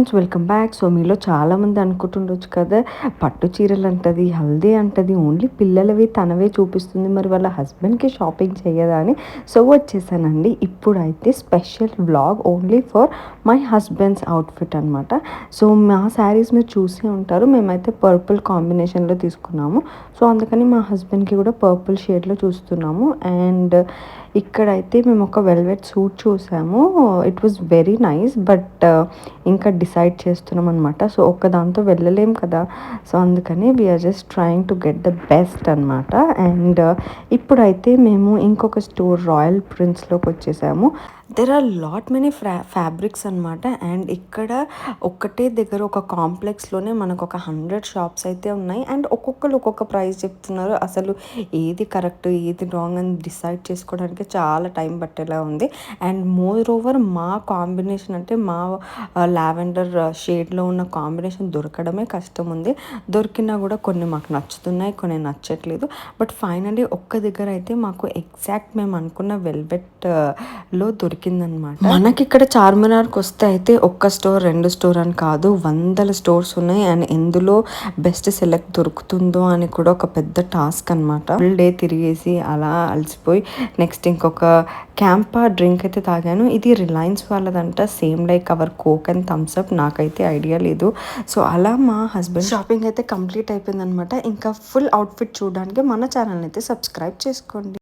Welcome back. So మీలో చాలామంది అనుకుంటుండొచ్చు కదా పట్టు చీరలు అంటది హల్దీ అంటది ఓన్లీ పిల్లలవి తనవే చూపిస్తుంది మరి వాళ్ళ హస్బెండ్కి షాపింగ్ చేయదా అని. సో వచ్చేసానండి. ఇప్పుడైతే special blog only for my husbands outfit అనమాట సో మా శారీస్ మీరు చూసే ఉంటారు. మేమైతే పర్పుల్ కాంబినేషన్లో తీసుకున్నాము. సో అందుకని మా హస్బెండ్కి కూడా పర్పుల్ షేడ్లో చూస్తున్నాము. అండ్ ఇక్కడైతే మేము ఒక వెల్వెట్ సూట్ చూసాము. It was very nice but ఇంకా డిసైడ్ చేస్తున్నాం అనమాట సో ఒక్క దాంతో వెళ్ళలేం కదా. సో అందుకని we are just trying to get the best అనమాట అండ్ ఇప్పుడైతే మేము ఇంకొక స్టోర్ రాయల్ ప్రిన్స్లోకి వచ్చేసాము. దెర్ ఆర్ లాట్ మెనీ ఫ్రా ఫ్యాబ్రిక్స్ అనమాట అండ్ ఇక్కడ ఒక్కటే దగ్గర ఒక కాంప్లెక్స్లోనే మనకు ఒక హండ్రెడ్ షాప్స్ అయితే ఉన్నాయి. అండ్ ఒక్కొక్కరు ఒక్కొక్క ప్రైస్ చెప్తున్నారు. అసలు ఏది కరెక్ట్ ఏది రాంగ్ అని డిసైడ్ చేసుకోవడానికి చాలా టైం పట్టేలా ఉంది. అండ్ మోర్ ఓవర్ మా కాంబినేషన్ అంటే మా uh, లావెండర్ షేడ్లో ఉన్న కాంబినేషన్ దొరకడమే కష్టం ఉంది దొరికినా కూడా కొన్ని మాకు నచ్చుతున్నాయి కొన్ని నచ్చట్లేదు. బట్ ఫైనలీ ఒక్క దగ్గర అయితే మాకు ఎగ్జాక్ట్ మేము అనుకున్న వెల్వెట్లో దొరికి దొరికిందనమాట మనకి ఇక్కడ చార్మినార్కి వస్తే అయితే ఒక్క స్టోర్ రెండు స్టోర్ అని కాదు వందల స్టోర్స్ ఉన్నాయి. అండ్ ఎందులో బెస్ట్ సెలెక్ట్ దొరుకుతుందో అని కూడా ఒక పెద్ద టాస్క్ అనమాట ఫుల్ డే తిరిగేసి అలా అలసిపోయి నెక్స్ట్ ఇంకొక క్యాంపా డ్రింక్ అయితే తాగాను. ఇది Reliance వాళ్ళదంట. Same like our Coke and Thums Up. నాకైతే ఐడియా లేదు. సో అలా మా హస్బెండ్ షాపింగ్ అయితే కంప్లీట్ అయిపోయింది అనమాట ఇంకా ఫుల్ అవుట్ఫిట్ చూడడానికి మన ఛానల్ అయితే సబ్స్క్రైబ్ చేసుకోండి.